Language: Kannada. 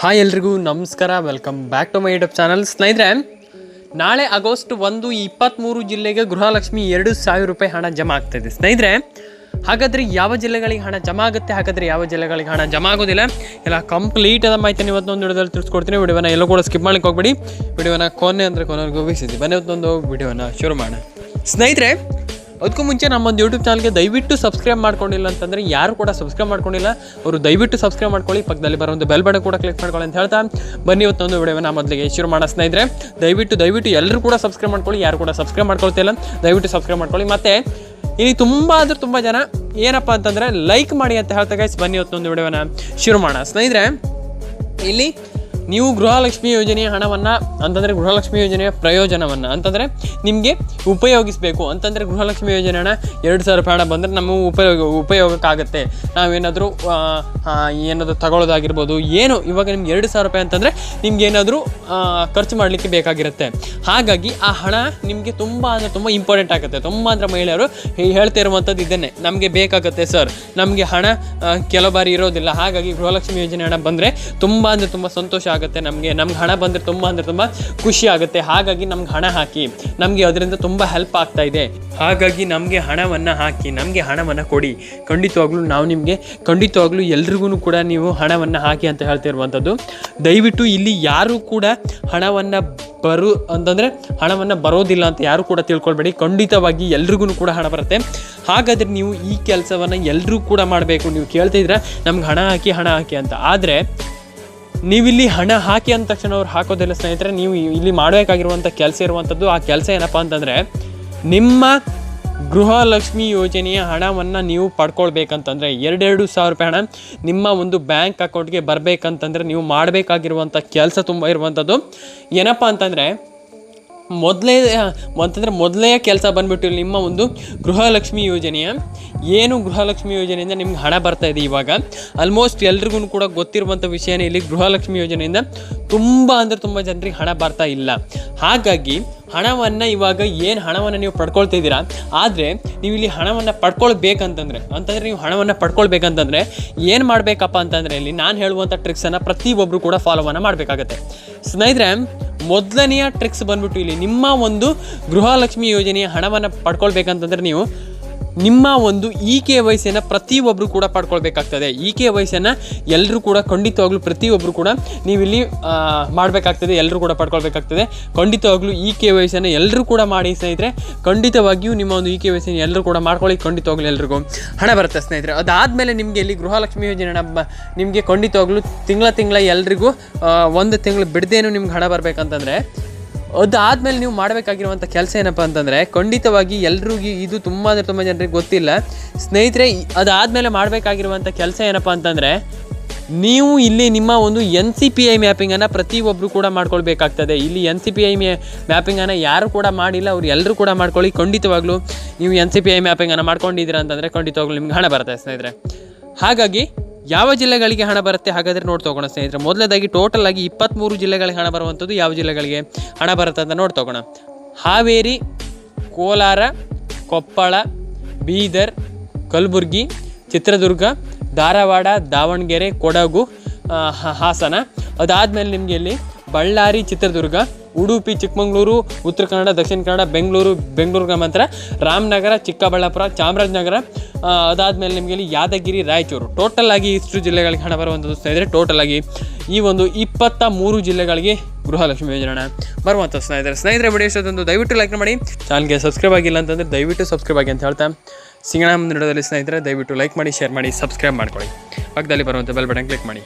ಹಾಯ್ ಎಲ್ರಿಗೂ, ನಮಸ್ಕಾರ. Welcome back to my YouTube channel ಸ್ನೇಹಿತರೆ, ನಾಳೆ ಆಗಸ್ಟ್ ಒಂದು ಇಪ್ಪತ್ತ್ಮೂರು ಜಿಲ್ಲೆಗೆ ಗೃಹಲಕ್ಷ್ಮಿ ಎರಡು ಸಾವಿರ ರೂಪಾಯಿ ಹಣ ಜಮಾ ಆಗ್ತಾಯಿದೆ ಸ್ನೇಹಿತರೆ, ಹಾಗಾದರೆ ಯಾವ ಜಿಲ್ಲೆಗಳಿಗೆ ಹಣ ಜಮಾ ಆಗುತ್ತೆ? ಹಾಗಾದರೆ ಯಾವ ಜಿಲ್ಲೆಗಳಿಗೆ ಹಣ ಜಮಾ ಆಗೋದಿಲ್ಲ? ಎಲ್ಲ ಕಂಪ್ಲೀಟ್ ಆದ ಮಾಹಿತಿ ಇವತ್ತೊಂದು ವಿಡಿಯೋದಲ್ಲಿ ತಿಳಿಸ್ಕೊಡ್ತೀನಿ. ವಿಡಿಯೋನ ಎಲ್ಲೂ ಕೂಡ ಸ್ಕಿಪ್ ಮಾಡ್ಲಿಕ್ಕೆ ಹೋಗ್ಬೇಡಿ. ವಿಡಿಯೋನ ಕೊನೆ ಅಂದರೆ ಕೊನೆವರೆಗೂ ವೀಕ್ಷಿಸಿ. ಬನ್ನಿ, ಇವತ್ತೊಂದು ವಿಡಿಯೋನ ಶುರು ಮಾಡೋಣ. ಸ್ನೇಹಿತರೆ ಅದಕ್ಕೂ ಮುಂಚೆ ನಮ್ಮೊಂದು ಯೂಟ್ಯೂಬ್ ಚಾನಲ್ಗೆ ದಯವಿಟ್ಟು ಸಬ್ಸ್ಕ್ರೈಬ್ ಮಾಡ್ಕೊಂಡಿಲ್ಲ ಅಂತಂದರೆ ಯಾರು ಕೂಡ ಸಬ್ಸ್ಕ್ರೈಬ್ ಮಾಡ್ಕೊಂಡಿಲ್ಲ, ಅವರು ದಯವಿಟ್ಟು ಸಬ್ಸ್ಕ್ರೈಬ್ ಮಾಡ್ಕೊಳ್ಳಿ. ಪಕ್ಕದಲ್ಲಿ ಬರೋ ಒಂದು ಬೆಲ್ ಬಟನ್ ಕೂಡ ಕ್ಲಿಕ್ ಮಾಡ್ಕೊಳ್ಳಿ ಅಂತ ಹೇಳ್ತಾ. ಬನ್ನಿ ಇವತ್ತೊಂದು ವಿಡಿಯೋನ ಮೊದಲಿಗೆ ಶುರು ಮಾಡೋ ಸ್ನೇಹಿತರೆ. ದಯವಿಟ್ಟು ದಯವಿಟ್ಟು ಎಲ್ಲರೂ ಕೂಡ ಸಬ್ಸ್ಕ್ರೈಬ್ ಮಾಡ್ಕೊಳ್ಳಿ, ಯಾರು ಕೂಡ ಸಬ್ಸ್ಕ್ರೈಬ್ ಮಾಡ್ಕೊಳ್ತಿಲ್ಲ ದಯವಿಟ್ಟು ಸಬ್ಸ್ಕ್ರೈಬ್ ಮಾಡ್ಕೊಳ್ಳಿ. ಮತ್ತು ಇಲ್ಲಿ ತುಂಬ ಅಂದರೆ ತುಂಬ ಜನ ಏನಪ್ಪ ಅಂತಂದರೆ ಲೈಕ್ ಮಾಡಿ ಅಂತ ಹೇಳ್ತಾ ಗೈಸ್ ಬನ್ನಿ ಇವತ್ತೊಂದು ವಿಡಿಯೋನ ಶುರು ಮಾಡೋಣ. ಸ್ನೇಹಿತರೆ, ಇಲ್ಲಿ ನೀವು ಗೃಹಲಕ್ಷ್ಮಿ ಯೋಜನೆಯ ಹಣವನ್ನು, ಅಂತಂದರೆ ಗೃಹಲಕ್ಷ್ಮಿ ಯೋಜನೆಯ ಪ್ರಯೋಜನವನ್ನು, ಅಂತಂದರೆ ನಿಮಗೆ ಉಪಯೋಗಿಸಬೇಕು, ಅಂತಂದರೆ ಗೃಹಲಕ್ಷ್ಮಿ ಯೋಜನೆ ಹಣ ಎರಡು ಸಾವಿರ ರೂಪಾಯಿ ಹಣ ಬಂದರೆ ನಮ್ಮ ಉಪಯೋಗ, ಉಪಯೋಗಕ್ಕಾಗತ್ತೆ. ನಾವೇನಾದರೂ ಏನಾದರೂ ತಗೊಳ್ಳೋದಾಗಿರ್ಬೋದು, ಏನು, ಇವಾಗ ನಿಮ್ಗೆ ಎರಡು ಸಾವಿರ ರೂಪಾಯಿ ಅಂತಂದರೆ ನಿಮ್ಗೆ ಏನಾದರೂ ಖರ್ಚು ಮಾಡಲಿಕ್ಕೆ ಬೇಕಾಗಿರುತ್ತೆ. ಹಾಗಾಗಿ ಆ ಹಣ ನಿಮಗೆ ತುಂಬ ಅಂದರೆ ತುಂಬ ಇಂಪಾರ್ಟೆಂಟ್ ಆಗುತ್ತೆ. ತುಂಬ ಅಂದರೆ ಮಹಿಳೆಯರು ಹೇಳ್ತಾ ಇರುವಂಥದ್ದು ಇದನ್ನೇ. ನಮಗೆ ಬೇಕಾಗುತ್ತೆ ಸರ್. ನಮಗೆ ಹಣ ಕೆಲವು ಬಾರಿ ಇರೋದಿಲ್ಲ. ಹಾಗಾಗಿ ಗೃಹಲಕ್ಷ್ಮಿ ಯೋಜನೆ ಹಣ ಬಂದರೆ ತುಂಬ ಅಂದರೆ ತುಂಬ ಸಂತೋಷ ಆಗುತ್ತೆ, ನಮಗೆ, ನಮ್ಗೆ ಹಣ ಬಂದರೆ ತುಂಬ ಅಂದರೆ ತುಂಬ ಖುಷಿ ಆಗುತ್ತೆ. ಹಾಗಾಗಿ ನಮ್ಗೆ ಹಣ ಹಾಕಿ, ನಮಗೆ ಅದರಿಂದ ತುಂಬ ಹೆಲ್ಪ್ ಆಗ್ತಾ ಇದೆ. ಹಾಗಾಗಿ ನಮಗೆ ಹಣವನ್ನು ಹಾಕಿ, ನಮಗೆ ಹಣವನ್ನು ಕೊಡಿ. ಖಂಡಿತವಾಗ್ಲೂ ನಾವು ನಿಮಗೆ, ಖಂಡಿತವಾಗ್ಲೂ ಎಲ್ರಿಗೂ ಕೂಡ ನೀವು ಹಣವನ್ನು ಹಾಕಿ ಅಂತ ಹೇಳ್ತಿರುವಂಥದ್ದು. ದಯವಿಟ್ಟು ಇಲ್ಲಿ ಯಾರೂ ಕೂಡ ಹಣವನ್ನು ಬರು, ಅಂತಂದರೆ ಹಣವನ್ನು ಬರೋದಿಲ್ಲ ಅಂತ ಯಾರು ಕೂಡ ತಿಳ್ಕೊಳ್ಬೇಡಿ. ಖಂಡಿತವಾಗಿ ಎಲ್ರಿಗೂ ಕೂಡ ಹಣ ಬರುತ್ತೆ. ಹಾಗಾದರೆ ನೀವು ಈ ಕೆಲಸವನ್ನು ಎಲ್ಲರೂ ಕೂಡ ಮಾಡಬೇಕು. ನೀವು ಕೇಳ್ತಿದ್ರೆ ನಮ್ಗೆ ಹಣ ಹಾಕಿ ಹಣ ಹಾಕಿ ಅಂತ. ಆದರೆ ನೀವಿಲ್ಲಿ ಹಣ ಹಾಕಿ ಅಂದ ತಕ್ಷಣ ಅವ್ರು ಹಾಕೋದಿಲ್ಲ ಸ್ನೇಹಿತರೆ, ನೀವು ಇಲ್ಲಿ ಮಾಡಬೇಕಾಗಿರುವಂಥ ಕೆಲಸ ಇರುವಂಥದ್ದು ಆ ಕೆಲಸ ಏನಪ್ಪ ಅಂತಂದರೆ, ನಿಮ್ಮ ಗೃಹಲಕ್ಷ್ಮಿ ಯೋಜನೆಯ ಹಣವನ್ನು ನೀವು ಪಡ್ಕೊಳ್ಬೇಕಂತಂದರೆ, ಎರಡೆರಡು ಸಾವಿರ ರೂಪಾಯಿ ಹಣ ನಿಮ್ಮ ಒಂದು ಬ್ಯಾಂಕ್ ಅಕೌಂಟ್ಗೆ ಬರಬೇಕಂತಂದರೆ ನೀವು ಮಾಡಬೇಕಾಗಿರುವಂಥ ಕೆಲಸ ತುಂಬ ಇರುವಂಥದ್ದು ಏನಪ್ಪ ಅಂತಂದರೆ ಮೊದಲೇ ಅಂತಂದರೆ ಮೊದಲೇ ಕೆಲಸ ಬಂದ್ಬಿಟ್ಟು ನಿಮ್ಮ ಒಂದು ಗೃಹಲಕ್ಷ್ಮಿ ಯೋಜನೆಯ ಏನು ಗೃಹಲಕ್ಷ್ಮಿ ಯೋಜನೆಯಿಂದ ನಿಮ್ಗೆ ಹಣ ಬರ್ತಾ ಇದೆ ಇವಾಗ? ಆಲ್ಮೋಸ್ಟ್ ಎಲ್ರಿಗೂ ಕೂಡ ಗೊತ್ತಿರುವಂಥ ವಿಷಯನೇ ಇಲ್ಲಿ ಗೃಹಲಕ್ಷ್ಮಿ ಯೋಜನೆಯಿಂದ ತುಂಬ ಅಂದರೆ ತುಂಬ ಜನರಿಗೆ ಹಣ ಬರ್ತಾ ಇಲ್ಲ. ಹಾಗಾಗಿ ಹಣವನ್ನು ಇವಾಗ ಏನು ಹಣವನ್ನು ನೀವು ಪಡ್ಕೊಳ್ತಾ ಇದ್ದೀರಾ? ಆದರೆ ನೀವು ಇಲ್ಲಿ ಹಣವನ್ನು ಪಡ್ಕೊಳ್ಬೇಕಂತಂದರೆ ಅಂತಂದರೆ ನೀವು ಹಣವನ್ನು ಪಡ್ಕೊಳ್ಬೇಕಂತಂದರೆ ಏನು ಮಾಡಬೇಕಪ್ಪ ಅಂತಂದರೆ ಇಲ್ಲಿ ನಾನು ಹೇಳುವಂಥ ಟ್ರಿಕ್ಸನ್ನು ಪ್ರತಿಯೊಬ್ಬರು ಕೂಡ ಫಾಲೋವನ್ನು ಮಾಡಬೇಕಾಗತ್ತೆ. ಸ್ನೇಹಿತರೆ ಮೊದಲನೆಯ ಟ್ರಿಕ್ಸ್ ಬಂದ್ಬಿಟ್ಟು ಇಲ್ಲಿ ನಿಮ್ಮ ಒಂದು ಗೃಹಲಕ್ಷ್ಮಿ ಯೋಜನೆಯ ಹಣವನ್ನು ಪಡ್ಕೊಳ್ಬೇಕಂತಂದ್ರೆ ನೀವು ನಿಮ್ಮ ಒಂದು ಇ ಕೆ ವಯಸ್ಸನ್ನು ಪ್ರತಿಯೊಬ್ಬರು ಕೂಡ ಪಡ್ಕೊಳ್ಬೇಕಾಗ್ತದೆ. ಇ ಕೆ ವಯಸ್ಸನ್ನು ಎಲ್ಲರೂ ಕೂಡ ಖಂಡಿತವಾಗ್ಲೂ ಪ್ರತಿಯೊಬ್ಬರು ಕೂಡ ನೀವಿಲ್ಲಿ ಮಾಡಬೇಕಾಗ್ತದೆ ಎಲ್ಲರೂ ಕೂಡ ಪಡ್ಕೊಳ್ಬೇಕಾಗ್ತದೆ. ಖಂಡಿತವಾಗ್ಲೂ ಇ ಕೆ ವಯಸ್ಸನ್ನು ಎಲ್ಲರೂ ಕೂಡ ಮಾಡಿ ಸ್ನೇಹಿತರೆ, ಖಂಡಿತವಾಗಿಯೂ ನಿಮ್ಮ ಒಂದು ಇ ಕೆ ವಯಸ್ಸನ್ನು ಎಲ್ಲರೂ ಕೂಡ ಮಾಡ್ಕೊಳ್ಳಿ, ಖಂಡಿತವಾಗ್ಲೂ ಎಲ್ರಿಗೂ. ಹಣ ಬರುತ್ತೆ ಸ್ನೇಹಿತರೆ. ಅದಾದಮೇಲೆ ನಿಮಗೆ ಇಲ್ಲಿ ಗೃಹಲಕ್ಷ್ಮಿ ಯೋಜನೆ ನಿಮಗೆ ಖಂಡಿತವಾಗ್ಲೂ ತಿಂಗಳ ತಿಂಗಳ ಎಲ್ರಿಗೂ ಒಂದು ತಿಂಗಳು ಬಿಡದೇನು ನಿಮ್ಗೆ ಹಣ ಬರಬೇಕಂತಂದರೆ ಅದಾದಮೇಲೆ ನೀವು ಮಾಡಬೇಕಾಗಿರುವಂಥ ಕೆಲಸ ಏನಪ್ಪ ಅಂತಂದರೆ ಖಂಡಿತವಾಗಿ ಎಲ್ರಿಗೂ ಇದು ತುಂಬ ಅಂದರೆ ತುಂಬ ಜನರಿಗೆ ಗೊತ್ತಿಲ್ಲ. ಸ್ನೇಹಿತರೆ ಅದಾದ್ಮೇಲೆ ಮಾಡಬೇಕಾಗಿರುವಂಥ ಕೆಲಸ ಏನಪ್ಪ ಅಂತಂದರೆ ನೀವು ಇಲ್ಲಿ ನಿಮ್ಮ ಒಂದು ಎನ್ ಸಿ ಪಿ ಐ ಮ್ಯಾಪಿಂಗನ್ನು ಪ್ರತಿಯೊಬ್ಬರು ಕೂಡ ಮಾಡ್ಕೊಳ್ಬೇಕಾಗ್ತದೆ. ಇಲ್ಲಿ ಎನ್ ಸಿ ಪಿ ಐ ಮ್ಯಾಪಿಂಗನ್ನು ಯಾರು ಕೂಡ ಮಾಡಿಲ್ಲ, ಅವ್ರು ಎಲ್ಲರೂ ಕೂಡ ಮಾಡ್ಕೊಳ್ಳಿ. ಖಂಡಿತವಾಗ್ಲೂ ನೀವು ಎನ್ ಸಿ ಪಿ ಐ ಮ್ಯಾಪಿಂಗನ್ನು ಮಾಡ್ಕೊಂಡಿದ್ದೀರಾ ಅಂತಂದರೆ ಖಂಡಿತವಾಗ್ಲೂ ನಿಮ್ಗೆ ಹಣ ಬರುತ್ತೆ ಸ್ನೇಹಿತರೆ. ಹಾಗಾಗಿ ಯಾವ ಜಿಲ್ಲೆಗಳಿಗೆ ಹಣ ಬರುತ್ತೆ ಹಾಗಾದರೆ ನೋಡ್ತೋಗೋಣ ಸ್ನೇಹಿತರೆ. ಮೊದಲದಾಗಿ ಟೋಟಲ್ ಆಗಿ ಇಪ್ಪತ್ತ್ಮೂರು ಜಿಲ್ಲೆಗಳಿಗೆ ಹಣ ಬರುವಂಥದ್ದು ಯಾವ ಜಿಲ್ಲೆಗಳಿಗೆ ಹಣ ಬರುತ್ತೆ ಅಂತ ನೋಡ್ತೋಗೋಣ ಹಾವೇರಿ, ಕೋಲಾರ, ಕೊಪ್ಪಳ, ಬೀದರ್, ಕಲಬುರ್ಗಿ, ಚಿತ್ರದುರ್ಗ, ಧಾರವಾಡ, ದಾವಣಗೆರೆ, ಕೊಡಗು ಹಾಸನ. ಅದಾದಮೇಲೆ ನಿಮಗೆ ಇಲ್ಲಿ ಬಳ್ಳಾರಿ, ಚಿತ್ರದುರ್ಗ ಉಡುಪಿ, ಚಿಕ್ಕಮಗಳೂರು, ಉತ್ತರ ಕನ್ನಡ, ದಕ್ಷಿಣ ಕನ್ನಡ, ಬೆಂಗಳೂರು ಬೆಂಗಳೂರು ಗ್ರಾಮಾಂತರ, ರಾಮನಗರ, ಚಿಕ್ಕಬಳ್ಳಾಪುರ, ಚಾಮರಾಜನಗರ ಅದಾದಮೇಲೆ ನಿಮಗೆ ಇಲ್ಲಿ ಯಾದಗಿರಿ, ರಾಯಚೂರು. ಟೋಟಲ್ ಆಗಿ ಇಷ್ಟು ಜಿಲ್ಲೆಗಳಿಗೆ ಹಣ ಬರುವಂಥದ್ದು ಸ್ನೇಹಿತರೆ ಟೋಟಲ್ ಆಗಿ ಈ ಒಂದು ಇಪ್ಪತ್ತ ಮೂರು ಜಿಲ್ಲೆಗಳಿಗೆ ಗೃಹಲಕ್ಷ್ಮಿ ಯೋಜನೆ. ಬರುವಂಥ ಸ್ನೇಹಿತರೆ ಸ್ನೇಹಿತರೆ ಬಿಡಿ ದಯವಿಟ್ಟು ಲೈಕ್ ಮಾಡಿ. ಚಾನಲ್ಗೆ ಸಬ್ಸ್ಕ್ರೈಬ್ ಆಗಿಲ್ಲ ಅಂತಂದರೆ ದಯವಿಟ್ಟು ಸಬ್ಸ್ಕ್ರೈಬ್ ಆಗಿ ಅಂತ ಹೇಳ್ತಾ. ಸಿಂಗಣ ಮುಂದಿನ ವಿಡಿಯೋದಲ್ಲಿ ಸ್ನೇಹಿತರೆ, ದಯವಿಟ್ಟು ಲೈಕ್ ಮಾಡಿ ಶೇರ್ ಮಾಡಿ ಸಬ್ಸ್ಕ್ರೈಬ್ ಮಾಡ್ಕೊಳ್ಳಿ. ಪಕ್ಕದಲ್ಲಿ ಬರುವಂಥ ಬೆಲ್ ಬಟನ್ ಕ್ಲಿಕ್ ಮಾಡಿ.